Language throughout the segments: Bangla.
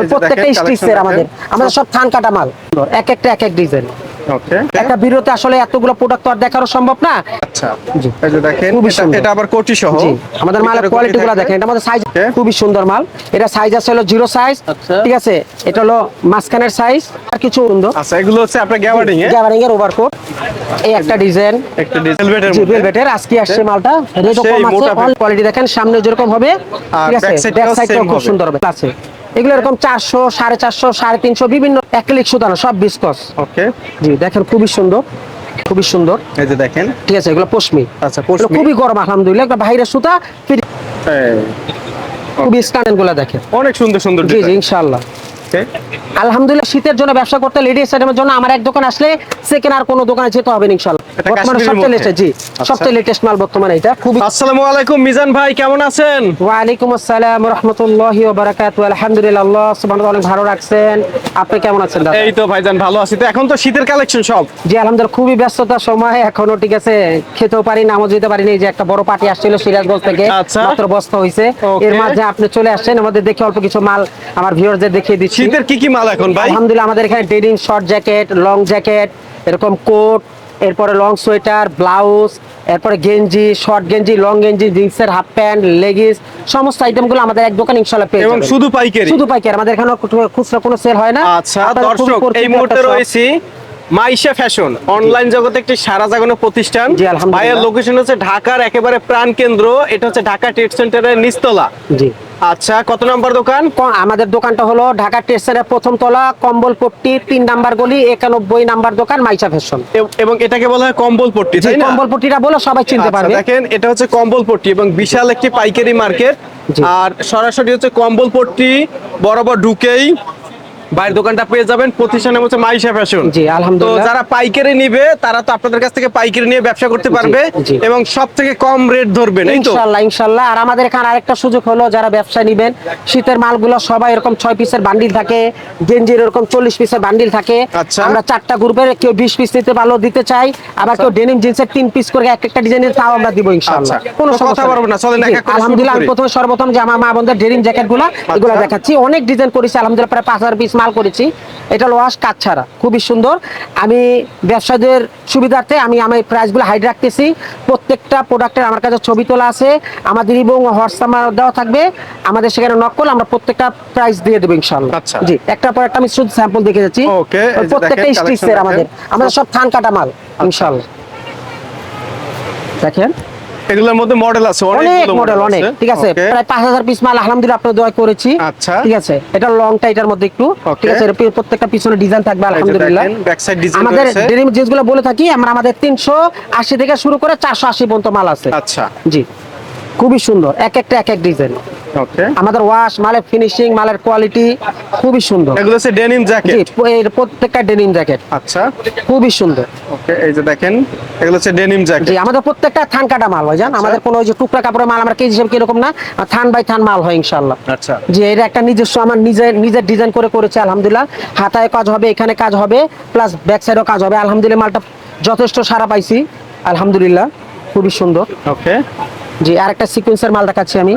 এই প্রত্যেকটা স্টিচের আমাদের। সব থান কাটা মাল। এক একটা এক এক ডিজাইন একটা বিরতে আসলে এতগুলো প্রোডাক্ট আর দেখানো সম্ভব না। আচ্ছা। জি। এই যে দেখেন খুবই এটা- সুন্দর। আবার কোটি সহ। আমাদের মালের এটারও কোয়ালিটি কোটি গুলো থাকবে। দেখেন। এটা আমাদের সাইজ খুবই সুন্দর মাল। এটা সাইজ আছে হলো জিরো সাইজ আচ্ছা। ঠিক আছে? এটা হলো মাঝখানের সাইজ আর কিছু সুন্দর। আচ্ছা এগুলো হচ্ছে আপনার গ্যাবার্ডিং এ গ্যাবারিং এর ওভারকোট এই একটা ডিজাইন একটা ভেলভেটের মধ্যে। ভেলভেটের আজকে আসছে মালটা। রেটও কম আছে। কোয়ালিটি দেখেন। সামনে যেরকম হবে ঠিক আছে? ব্যাক টাও খুব সুন্দর হবে। আছে। এগুলো এরকম চারশো সাড়ে চারশো সাড়ে তিনশো বিভিন্ন অ্যাক্রিলিক সুতানো সব বিস্কস ওকে জি দেখেন খুবই সুন্দর খুবই সুন্দর। এই যে দেখেন। ঠিক আছে এগুলো পশমি। আচ্ছা পশমি। খুবই গরম আলহামদুলিল্লাহ। একটা বাইরের সুতা খুবই গুলো দেখেন। অনেক সুন্দর সুন্দর জি জি ইনশাআল্লাহ। আলহামদুলিল্লাহ শীতের জন্য ব্যবসা করতে লেডিস আইটেমের জন্য আমার এক দোকান আসলে সেকেন্ড আর কোনো দোকানে যেতে হবে ইনশাআল্লাহ। বর্তমানে সবচেয়ে লেটেস্ট জি। আচ্ছা। সবচেয়ে লেটেস্ট মাল বর্তমানে এটা। খুবই আসসালামু আলাইকুম মিজান ভাই কেমন আছেন? ওয়ালাইকুম আসসালাম রহমতুল্লাহি ওয়া বারাকাতু আলহামদুলিল্লাহ আল্লাহ সুবহানাহু অনেক ভালো রাখছেন। আপনি কেমন আছেন দাদা? এই তো ভাইজান ভালো আছি। তো এখন তো শীতের কালেকশন সব। জি আলহামদুলিল্লাহ খুবই ব্যস্ততার সময়। এখনও ঠিক আছে খেতেও পারি নামও যেতে পারিনি এই যে একটা বড় পার্টি আসছিল সিরাজগঞ্জ থেকে আচ্ছা। মাত্র বস্তা হইছে। এর মাঝে আপনি চলে আসছেন। আমাদের দেখে অল্প কিছু মাল আমার ভিউয়ারদের দেখিয়ে দিচ্ছি। শীতের কি কি মাল এখন ভাই? আলহামদুলিল্লাহ আমাদের এখানে denim short jacket long jacket এরকম কোট এরপরে লং সোয়েটার ব্লাউজ এরপরে গেঞ্জি শর্ট গেঞ্জি লং গেঞ্জি জিন্সের হাফ প্যান্ট লেগিস সমস্ত আইটেমগুলো আমাদের এক দোকান ইনশাআল্লাহ পেয়ে এবং যাবেন। শুধু পাইকারি? শুধু পাইকারি আমাদের এখানে খুচরা কোনো সেল হয় না। আচ্ছা দর্শক এই মুহূর্তে রয়েছি মাইশা ফ্যাশন অনলাইন জগতে একটি সারা জাগানো প্রতিষ্ঠান। ভাইয়ের লোকেশন হচ্ছে ঢাকার একেবারে প্রাণ কেন্দ্র এটা হচ্ছে ঢাকা ট্রেড সেন্টারের নিস্তলা জি। আচ্ছা কত নাম্বার দোকান? আমাদের দোকানটা হলো ঢাকা স্টেশনের প্রথম তলা কম্বল পট্টি তিন নাম্বার গলি একানব্বই নাম্বার দোকান মাইসা ফ্যাশন। এবং এটাকে বলা হয় কম্বল পট্টি কম্বল তাই না? কম্বলপট্টিটা বলে সবাই চিনতে আচ্ছা, পারবে। দেখেন এটা হচ্ছে কম্বল পট্টি এবং বিশাল একটি পাইকারি মার্কেট। আর সরাসরি হচ্ছে কম্বল পট্টি বরাবর ঢুকেই বাইরের দোকানটা পেয়ে যাবেন। প্রতিষ্ঠানের হচ্ছে মাইশা ফ্যাশন। জি, তো আলহামদুলিল্লাহ। যারা পাইকারি নিবে তারা তো আপনাদের কাছ থেকে পাইকারি নিয়ে ব্যবসা করতে পারবে এবং সব থেকে কম রেট ধরবেন এই তো? ইনশাল্লাহ ইনশাল্লাহ। আর আমাদের এখানে আরেকটা সুযোগ হলো যারা ব্যবসা নিবেন শীতের মালগুলো সবাই এরকম ছয় পিসের বান্ডিল থাকে গেঞ্জির এরকম চল্লিশ পিসের বান্ডিল থাকে। আচ্ছা। আমরা চারটা গ্রুপের কেউ বিশ পিস দিতে পারল দিতে চাই আবার কেউ ডেনিম জিন্সের তিন পিস করে এক একটা ডিজাইনের তাও আমরা দিব ইনশাল্লাহ। আচ্ছা। কোনো সমস্যা বলব না, চলেন এক এক করে আলহামদুলিল্লাহ প্রথমে সর্বপ্রথম যে আমার মা বোনদের ডেনিম জ্যাকেটগুলো এগুলো আচ্ছা। দেখাচ্ছি। অনেক ডিজাইন করেছি আলহামদুলিল্লাহ প্রায় পাঁচ হাজার পিস মাল করেছি। এটা ওয়াশ কাজ ছাড়া খুবই সুন্দর। আমি ব্যবসায়ীদের সুবিধার্থে আমি আমার প্রাইসগুলো হাইড রাখতেছি। প্রত্যেকটা প্রোডাক্টের আমার কাছে ছবি তোলা আছে। আমাদের এবং হোয়াটসঅ্যাপ দেওয়া থাকবে। আমাদের সেখানে নক করলে আমরা প্রত্যেকটা প্রাইস দিয়ে দেবো ইনশাল্লাহ আচ্ছা। জি একটা পর একটা আমি শুধু স্যাম্পল দেখে যাচ্ছি। প্রত্যেকটা স্টিচের আমাদের। আমাদের সব থান কাটা মাল ইনশাল্লাহ দেখেন। এগুলোর মধ্যে মডেল আছে অনেক মডেল অনেক। ঠিক আছে। প্রায় পাঁচ হাজার পিস মাল আলহামদুলিল্লাহ দোয়া করেছি। আচ্ছা। ঠিক আছে। এটা লং টাইটার মধ্যে একটু। ঠিক আছে এর প্রত্যেকটা পিছনে ডিজাইন থাকবে আলহামদুলিল্লাহ। আমাদের ডেনিম জিন্সগুলো বলে থাকি আমরা আমাদের তিনশো আশি থেকে শুরু করে চারশো আশি পর্যন্ত মাল আছে। আচ্ছা। জি। খুবই সুন্দর এক একটা এক এক ডিজাইন আমাদের ওয়াশ মালের ফিনিশিং মালের কোয়ালিটি খুবই সুন্দর। এগুলো হচ্ছে ডেনিম জ্যাকেট এর প্রত্যেকটা ডেনিম জ্যাকেট আচ্ছা। খুবই সুন্দর। ওকে এই যে দেখেন এগুলো হচ্ছে ডেনিম জ্যাকেট জি আমাদের প্রত্যেকটা থান কাটা মাল হয় জান? আমাদের কোনো ওই যে টুকরা কাপড়ের মাল আমরা কেজি হিসেবে কীরকম না থান বাই থান মাল হয় ইনশাল্লাহ আচ্ছা। যে এটা একটা নিজস্ব আমার নিজের নিজের ডিজাইন করে করেছে আলহামদুলিল্লাহ। হাতায় কাজ হবে এখানে কাজ হবে প্লাস ব্যাক সাইডেও কাজ হবে। আলহামদুলিল্লাহ মালটা যথেষ্ট সারা পাইছি। আলহামদুলিল্লাহ খুবই সুন্দর। ওকে জি আর একটা সিকোয়েন্সের মাল দেখাচ্ছি আমি।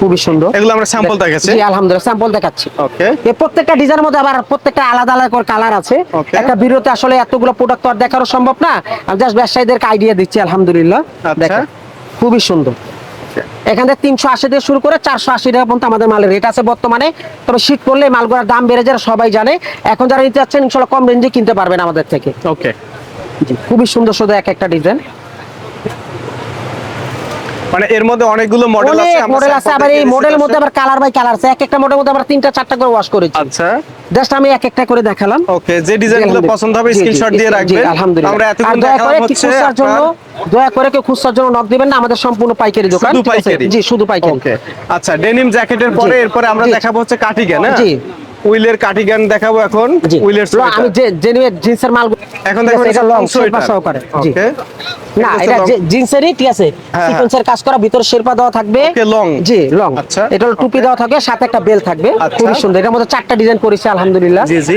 খুবই সুন্দর। এগুলো আমরা স্যাম্পল দেখাচ্ছি। জি আলহামদুলিল্লাহ স্যাম্পল দেখাচ্ছি। ওকে এই প্রত্যেকটা ডিজাইনের মধ্যে আবার প্রত্যেকটা আলাদা আলাদা করে কালার আছে। একটা বিরতে আসলে এতগুলো প্রোডাক্ট তো আর দেখানো সম্ভব না। আমি জাস্ট ব্যবসায়ীদেরকে আইডিয়া দিচ্ছি আলহামদুলিল্লাহ। আচ্ছা। দেখেন খুবই সুন্দর। এখান থেকে তিনশো আশি থেকে শুরু করে চারশো আশি টাকা পর্যন্ত আমাদের মালের রেট আছে বর্তমানে। তবে শীত পড়লে মালগুলোর দাম বেড়ে যায় সবাই জানে। এখন যারা নিতে যাচ্ছেন ইনশাল্লাহ কম রেঞ্জে কিনতে পারবেন আমাদের থেকে। ওকে জি খুবই সুন্দর সুন্দর এক একটা ডিজাইন মানে এর মধ্যে অনেকগুলো মডেল আছে আমরা মডেল আছে আবার এই দিচ্ছি মধ্যে আবার কালার বাই কালার আছে। এক একটা মডেলের মধ্যে আমরা তিনটা চারটা করে ওয়াশ করেছি। আচ্ছা। জাস্ট আমি এক একটা করে দেখালাম। ওকে যে ডিজাইনগুলো পছন্দ হবে স্ক্রিনশট দিয়ে রাখবেন। আলহামদুলিল্লাহ। আমরা এতক্ষণ দয়া করে দেখালাম হচ্ছে জন্য দয়া করে কেউ খুচরার জন্য নক দিবেন না আমাদের সম্পূর্ণ পাইকারি দোকান। শুধু পাইকারি? জি শুধু পাইকারি। ওকে আচ্ছা ডেনিম জ্যাকেটের পরে এরপরে আমরা। দেখাবো হচ্ছে কাটিগান হ্যাঁ? জি। উইলের কাটিগান দেখাবো এখন। উইলের আমি যে জেনুইন জিন্সের মাল এখন দেখো এটা লং সহকারে জি। ওকে না এটা জিন্সেরই ঠিক আছে হ্যাঁ। সিকোয়েন্সের কাজ করা ভিতরে শেরপা দেওয়া থাকবে। Okay, long। জি লং আচ্ছা। এটা টুপি দেওয়া থাকবে সাথে একটা বেল থাকবে। আচ্ছা। খুবই সুন্দর। এটার মধ্যে চারটা ডিজাইন করেছে আলহামদুলিল্লাহ। জি জি।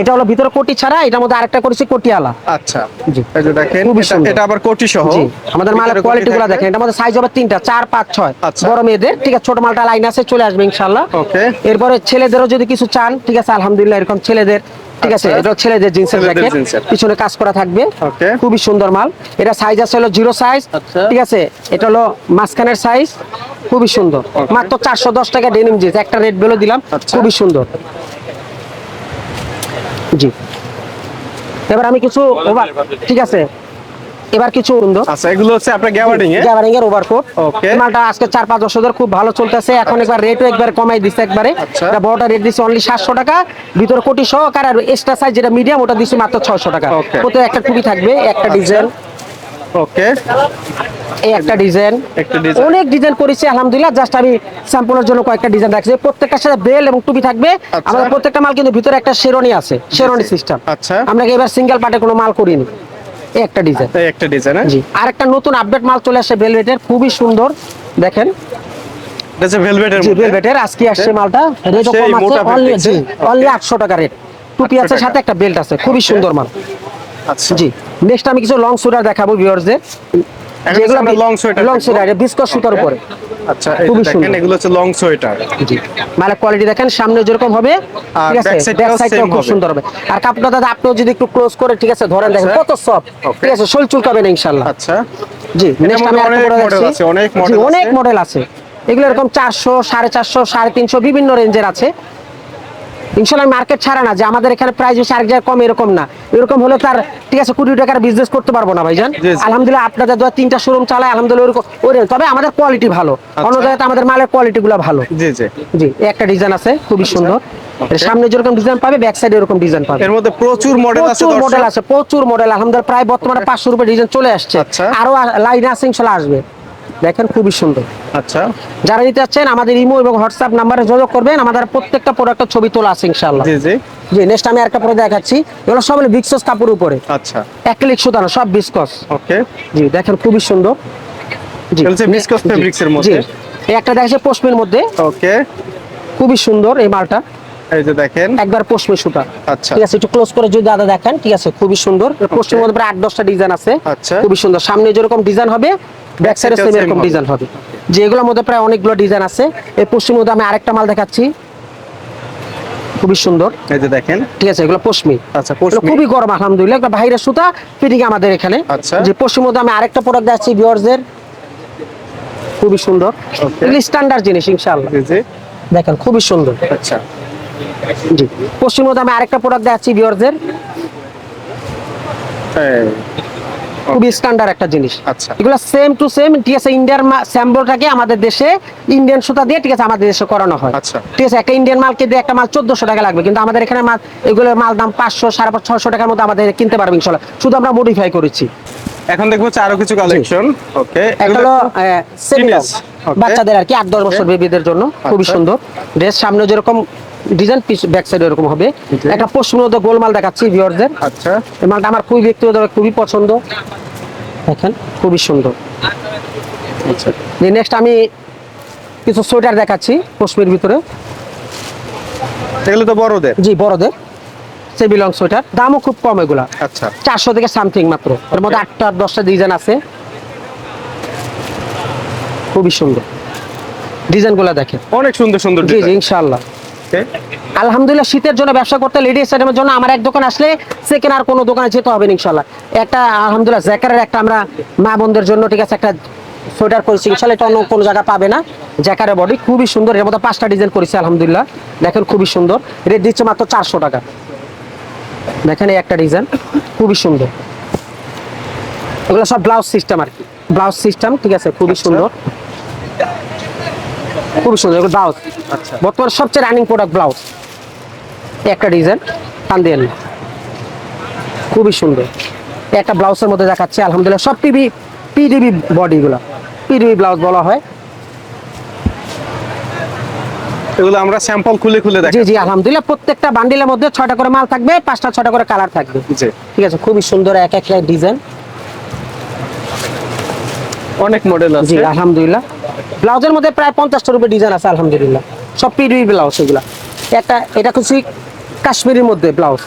এটা হলো ভিতরে কোটি ছাড়া এটার মধ্যে আরেকটা করেছি কোটিয়ালা আচ্ছা। জি। এই যে দেখেন এটা- আবার কোটি সহ জি। আমাদের মালের ভিতরে কোয়ালিটি গুলো দেখেন এটার মধ্যে সাইজ হবে তিনটা চার পাঁচ ছয়। আচ্ছা। বড় মেয়েদের ঠিক আছে ছোট মালটা লাইন আছে চলে আসবে ইনশাল্লাহ ওকে। এরপরে ছেলেদেরও যদি কিছু চান ঠিক আছে আলহামদুলিল্লাহ এরকম ছেলেদের ঠিক আছে আচ্ছা। এটা ছেলেদের জিন্সের জ্যাকেট পিছনে কাজ করা থাকবে ওকে। খুবই সুন্দর মাল এটা সাইজ আছে হলো জিরো সাইজ আচ্ছা। ঠিক আছে এটা হলো মাঝখানের সাইজ খুবই সুন্দর মাত্র চারশো দশ টাকা ডেনিম জিন্স একটা রেট বেলো দিলাম আচ্ছা। খুবই সুন্দর জি এবার আমি কিছু ঠিক আছে এবার কিছু সুন্দর আচ্ছা এগুলো হচ্ছে আপনার গ্যাবার্ডিং এ? গ্যাবারিং এর ওভারকোট Okay. মালটা আজকে চার পাঁচ বছর ধরে খুব ভালো চলতেছে এখন একবার রেটও একবার কমাই দিচ্ছে একবারে। আচ্ছা। এটা বড়টা রেট দিচ্ছে অনলি সাতশো টাকা ভিতরে কোটি সহকার আর এক্সট্রা সাইজ যেটা মিডিয়াম ওটা দিচ্ছে মাত্র ছয়শো টাকা। Okay. একটা টুপি থাকবে একটা আচ্ছা। ডিজাইন ওকে এই একটা ডিজাইন অনেক ডিজাইন করেছি আলহামদুলিল্লাহ জাস্ট আমি স্যাম্পলের জন্য কয়েকটা ডিজাইন রাখছি। প্রত্যেকটার সাথে বেল এবং টুপি থাকবে। আচ্ছা। আমাদের প্রত্যেকটা মাল কিন্তু ভিতরে একটা শেরনি আছে শেরনি সিস্টেম আচ্ছা। আমরা এবার সিঙ্গেল পার্টে কোনো মাল করিনি? এই একটা ডিজাইন এই একটা ডিজাইন জি। আর একটা নতুন আপডেট মাল চলে আসে ভেলভেটের খুবই সুন্দর। দেখেন। এটা যে ভেলভেটের ভেলভেটের আজকে আসছে মালটা। রেট কম আছে অনলি জি অনলি 800 টাকা রেট টুপি আছে সাথে একটা বেল্ট আছে খুবই সুন্দর মাল। আচ্ছা। জি। নেক্সট আমি কিছু লং সুটার দেখাবো ভিউয়ারদের লং। বিস্কট সুতার উপরে। আচ্ছা খুবই সুন্দর। এগুলো হচ্ছে লং সোয়েটার জি। মালের কোয়ালিটি দেখেন সামনে যেরকম হবে ঠিক আছে ব্যাক সাইডটাও খুব সুন্দর হবে। আর কাপড়টা দাদা আপনিও যদি একটু ক্লোজ করে ঠিক আছে ধরেন দেখেন আচ্ছা। কত সফট ঠিক আছে শোল চুলকাবে না ইনশাআল্লাহ। আচ্ছা। জি নেক্সট আমি আরেকটা অনেক পরে আছে, অনেক model অনেক মডেল আছে। এগুলো এরকম চারশো সাড়ে চারশো সাড়ে তিনশো বিভিন্ন রেঞ্জের আছে। ইনশাল্লাহ মার্কেট ছাড়া না যে আমাদের এখানে প্রাইস বেশি আরেক জায়গায় কম এরকম না। এরকম হলে তার ঠিক আছে কোটি টাকার বিজনেস করতে পারব না ভাইজান। আলহামদুলিল্লাহ আপনাদের দু তিনটা শোরুম চালায় আলহামদুলিল্লাহ ওরকম তবে আমাদের কোয়ালিটি ভালো। অন্য আচ্ছা। জায়গাতে আমাদের মালের কোয়ালিটি গুলো ভালো। জি জি। জি একটা ডিজাইন আছে খুবই সুন্দর। সামনে যেরকম ডিজাইন পাবে ব্যাক সাইডে এরকম ডিজাইন পাবে। এর মধ্যে প্রচুর মডেল আছে প্রচুর মডেল আছে প্রচুর মডেল আলহামদুলিল্লাহ প্রায় বর্তমানে পাঁচশো রুপে ডিজাইন চলে আসছে। আচ্ছা। আরও লাইন আছে ইনশাল্লাহ আসবে। দেখেন খুবই সুন্দর। আচ্ছা। যারা নিতে চাচ্ছেন আমাদের ইমো এবং হোয়াটসঅ্যাপ নাম্বারে যোগাযোগ করবেন। আমাদের প্রত্যেকটা প্রোডাক্টের ছবি তোলা আছে ইনশাল্লাহ জি জি। জি নেক্সট আমি একটা পরে দেখাচ্ছি। এগুলো সব হলো বিক্সস কাপড় উপরে। আচ্ছা। অ্যাক্রিলিক সুতানো সব বিস্কস ওকে। জি দেখেন খুবই সুন্দর। জি viscose জি, fabrics এর মধ্যে। এই একটা দেখাচ্ছে পশমির মধ্যে। ওকে। খুবই সুন্দর এই মালটা। এই যে দেখেন। একবার পশমি সুতা। আচ্ছা। ঠিক আছে একটু ক্লোজ করে যদি দাদা দেখেন ঠিক আছে খুবই সুন্দর। পশ্চিমের মধ্যে প্রায় আট দশটা ডিজাইন আছে। আচ্ছা। খুবই সুন্দর। সামনে যেরকম ডিজাইন হবে ব্যাক সাইডে সেম এরকম ডিজাইন হবে। যে এগুলোর মধ্যে প্রায় অনেকগুলো ডিজাইন আছে। এই পশ্চিমের মধ্যে আমি আরেকটা মাল দেখাচ্ছি। খুবই সুন্দর। এই যে দেখেন। ঠিক আছে এগুলো পশমি আচ্ছা পশমি খুবই গরম আলহামদুলিল্লাহ। একটা বাইরের সুতা ফিটিং আমাদের এখানে। আচ্ছা। যে পশ্চিম মধ্যে আমি আরেকটা প্রোডাক্ট দেখাচ্ছি ভিউয়ারদের খুবই সুন্দর. এগুলো স্ট্যান্ডার্ড জিনিস ইনশাআল্লাহ। দেখেন খুবই সুন্দর। আচ্ছা। জি। পশ্চিম মধ্যে আমি আরেকটা প্রোডাক্ট দেখাচ্ছি ভিউয়ারদের এই, খুবই স্ট্যান্ডার্ড একটা জিনিস। আচ্ছা। এগুলো সেম টু সেম ঠিক আছে ইন্ডিয়ান স্যাম্বলটাকে আমাদের দেশে ইন্ডিয়ান সুতা দিয়ে ঠিক আছে আমাদের দেশে করানো হয়। আচ্ছা। ঠিক আছে একটা ইন্ডিয়ান মালকে দিয়ে একটা মাল চোদ্দশো টাকা লাগবে কিন্তু আমাদের এখানে মাল এগুলোর মাল দাম পাঁচশো সাড়ে ছশো টাকার আমাদের কিনতে পারবে ইনশাল্লাহ। শুধু আমরা মডিফাই করেছি। এখন দেখব আরও কিছু কালেকশন ওকে okay. বাচ্চাদের আর কি আট দশ বছর বেবিদের জন্য। খুবই আচ্ছা। সুন্দর। ড্রেস সামনে যেরকম ডিজাইন পিস ব্যাক সাইড এরকম হবে। একটা পশ্চিম মধ্যে গোলমাল দেখাচ্ছি ভিউয়ারদের। আচ্ছা। এই মালটা আমার খুবই ব্যক্তিগতভাবে খুবই পছন্দ। দেখেন খুবই সুন্দর। আচ্ছা। নেক্সট আমি কিছু সোয়েটার দেখাচ্ছি পশ্চিমের ভিতরে। এগুলো তো বড়দের? জি বড়দের। Long sweater. দামও খুব কম এগুলা। আচ্ছা। চারশো থেকে সামথিং মাত্র। এর মধ্যে আটটা দশটা ডিজাইন আছে। খুবই সুন্দর। ডিজাইনগুলো দেখেন। অনেক সুন্দর সুন্দর জি জি design। আলহামদুলিল্লাহ শীতের জন্য ব্যবসা করতে লেডিস আইটেমের জন্য। আমার এক দোকান আসলে সেকেন্ড আর কোনো দোকানে যেতে হবে ইনশাল্লাহ একটা আলহামদুলিল্লাহ জ্যাকারের একটা আমরা মা বোনদের জন্য ঠিক আছে একটা সোয়েটার করেছি ইনশাল্লাহ এটা অন্য কোনো জায়গা পাবে না। জ্যাকারের বডি খুবই সুন্দর এর মধ্যে পাঁচটা ডিজাইন করেছি আলহামদুলিল্লাহ। দেখেন খুবই সুন্দর। রেট দিচ্ছে মাত্র চারশো টাকা। দেখেন এই একটা ডিজাইন খুবই সুন্দর। এগুলো সব ব্লাউজ সিস্টেম আর কি। ব্লাউজ সিস্টেম ঠিক আছে খুবই আচ্ছা। সুন্দর। খুবই সুন্দর ব্লাউজ আচ্ছা। বর্তমানে সবচেয়ে রানিং প্রোডাক্ট ব্লাউজ একটা ডিজাইন টান দিয়ে খুবই সুন্দর। একটা ব্লাউজের মধ্যে দেখাচ্ছে আলহামদুলিল্লাহ। সব পিবি পিডিবি বডিগুলো পিডিবি ব্লাউজ বলা হয়। এগুলো আমরা স্যাম্পল খুলে খুলে জি জি আলহামদুলিল্লাহ। প্রত্যেকটা বান্ডিলের মধ্যে ছয়টা করে মাল থাকবে পাঁচটা ছয়টা করে কালার থাকবে। জি। ঠিক আছে? খুবই সুন্দর এক একটা ডিজাইন অনেক মডেল জি আছে আলহামদুলিল্লাহ। ব্লাউজের মধ্যে প্রায় পঞ্চাশটার উপরে ডিজাইন আছে আলহামদুলিল্লাহ। সব পিডি ব্লাউজ এগুলা। একটা এটা খুশি কাশ্মীরের মধ্যে ব্লাউজ।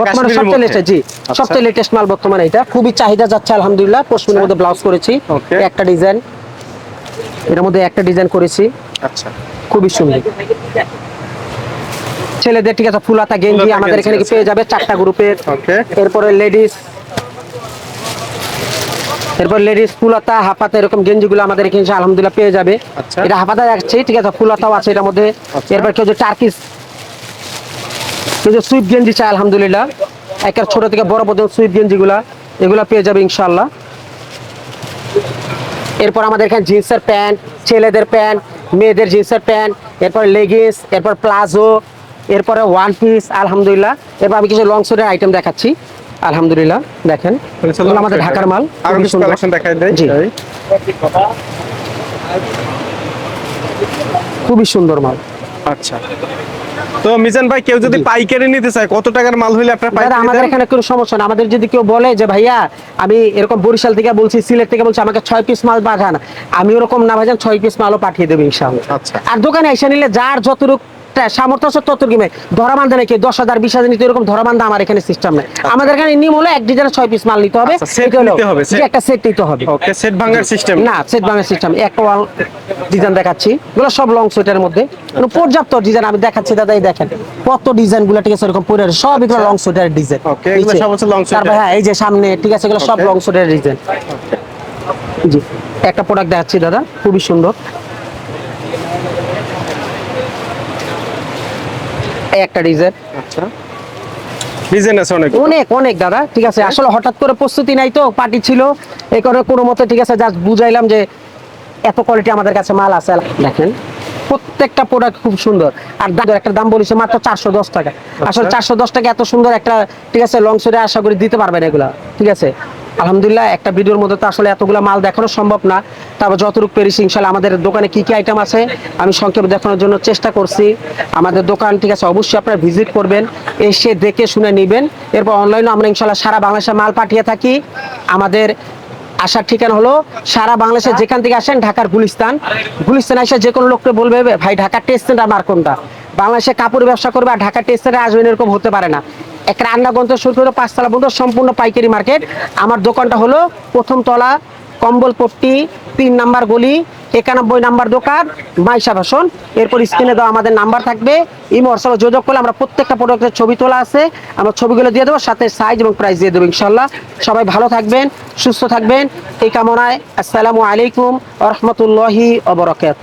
বর্তমানে সবচেয়ে? লেটেস্ট জি আচ্ছা। সবচেয়ে লেটেস্ট মাল বর্তমানে এটা। খুবই চাহিদা যাচ্ছে আলহামদুলিল্লাহ। মধ্যে ব্লাউজ করেছি। একটা ডিজাইন এটার মধ্যে একটা ডিজাইন করেছি। আচ্ছা। খুবই সুন্দর। ছেলেদের ঠিক আছে ফুলাতা গেঞ্জি আমাদের এখানে। পেয়ে যাবে চারটা গ্রুপের এরপরে লেডিস এরপর লেডিস ফুলাতা হাফাতা এরকম গেঞ্জিগুলো আমাদের এখানে আলহামদুলিল্লাহ পেয়ে যাবে। আচ্ছা। এটা হাফাতা যাচ্ছে ঠিক আছে ফুলাতাও আছে এটার মধ্যে। আচ্ছা। এরপর কেউ যে টার্কিস কেউ যে সুইপ গেঞ্জি চায় আলহামদুলিল্লাহ। একের ছোট থেকে বড় পর্যন্ত সুইপ গেঞ্জিগুলা এগুলা পেয়ে যাবে ইনশাল্লাহ এরপর আমাদের এখানে জিন্সের প্যান্ট ছেলেদের প্যান্ট মেয়েদের জিন্সের প্যান্ট এরপর লেগিংস এরপর প্লাজো এরপরে ওয়ান পিস আলহামদুলিল্লাহ। এরপর আমি কিছু লং সুটের আইটেম দেখাচ্ছি। আলহামদুলিল্লাহ দেখেন। আমাদের ঢাকার মাল আর খুবই কিছু সুন্দর। কালেকশন দেখাই দেই। জি। খুবই সুন্দর মাল। আচ্ছা। তো মিজান ভাই কেউ যদি পাইকারি নিতে চায় কত টাকার মাল হইলে আপনার পাইকারি আমাদের এখানে কোনো সমস্যা না। আমাদের যদি কেউ বলে যে ভাইয়া আমি এরকম বরিশাল থেকে বলছি সিলেট থেকে বলছি আমাকে ছয় পিস মাল পাঠান। আমি ওরকম না ভাইজান ছয় পিস মালও পাঠিয়ে দেবো ইনশাআল্লাহ। আচ্ছা। আর দোকানে এসে নিলে যার যতটুকু সামর্থ্য আছে ততটুকু ধরা বান্ধা নাকি? দশ হাজার বিশ হাজার নিতে এরকম ধরা বান্ধা আমার এখানে সিস্টেম নেই। আমাদের এখানে নিয়ম হলো এক ছয় পিস মাল নিতে হবে। আচ্ছা। একটা সেট নিতে হবে। ওকে সেট ভাঙার সিস্টেম না সেট বাংলা সিস্টেম একটা ওয়াল ডিজাইন দেখাচ্ছি। এগুলো সব লং সেটের মধ্যে। মানে পর্যাপ্ত ডিজাইন আমি দেখাচ্ছি দাদা এই দেখেন। কত ডিজাইনগুলো ঠিক আছে এরকম পরে সব এগুলো লং সেটের ডিজাইন আচ্ছা। এগুলো সব হচ্ছে হ্যাঁ এই যে সামনে ঠিক আছে এগুলো সব লং সেটের ডিজাইন জি একটা প্রোডাক্ট দেখাচ্ছি দাদা। খুবই সুন্দর। এই একটা ডিজাইন। আচ্ছা। ডিজাইন আছে অনেক। অনেক অনেক দাদা ঠিক আছে? আসলে হঠাৎ করে প্রস্তুতি নাই তো পার্টি ছিল। এই কারণে কোনো মতে ঠিক আছে জাস্ট বুঝাইলাম যে এত কোয়ালিটি আমাদের কাছে মাল আছে। দেখেন প্রত্যেকটা প্রোডাক্ট খুব সুন্দর। আর দাম একটা দাম বলেছে মাত্র চারশো দশ টাকা। আসলে চারশো দশ টাকা এত সুন্দর একটা ঠিক আছে লং সুরে আশা করি দিতে পারবেন এগুলা ঠিক আছে? আলহামদুলিল্লাহ, একটা ভিডিওর মধ্যে তো আসলে এতগুলো মাল দেখানো সম্ভব না। তারপর যতটুকু পেরেছি ইনশাল্লাহ আমাদের দোকানে কি কি আইটেম আছে, আমি সংক্ষেপে দেখানোর জন্য চেষ্টা করছি। আমাদের দোকান, ঠিক আছে, অবশ্যই আপনারা ভিজিট করবেন, এসে দেখে শুনে নেবেন। এরপর অনলাইনে আমরা ইনশাল্লাহ সারা বাংলাদেশে মাল পাঠিয়ে থাকি। আমাদের আসার ঠিকানা হলো সারা বাংলাদেশে যেখান থেকে আসেন ঢাকার গুলিস্তান। গুলিস্তান এসে যে কোনো লোককে বলবে, ভাই, ঢাকার টেস্ট সেন্টার মার কোনটা? বাংলাদেশে কাপড় ব্যবসা করবে আর ঢাকার টেস্ট সেন্টার আসবেন এরকম হতে পারে না। এক রান্না গন্ত শুরু করে পাঁচতলা পর্যন্ত সম্পূর্ণ পাইকারি মার্কেট। আমার দোকানটা হলো প্রথম তলা কম্বলপট্টি তিন নাম্বার গলি, একানব্বই নাম্বার দোকান, মাইশা ভাষণ এরপর স্ক্রিনে দেওয়া আমাদের নাম্বার থাকবে। এই হোয়াটসঅ্যাপে যোগাযোগ করলে আমরা প্রত্যেকটা প্রোডাক্টের ছবি তোলা আছে। আমরা ছবিগুলো দিয়ে দেবো, সাথে সাইজ এবং প্রাইস দিয়ে দেবো ইনশাল্লাহ সবাই ভালো থাকবেন, সুস্থ থাকবেন। এই কামনায় আসসালামু আলাইকুম রহমতুল্লাহি অবরকাত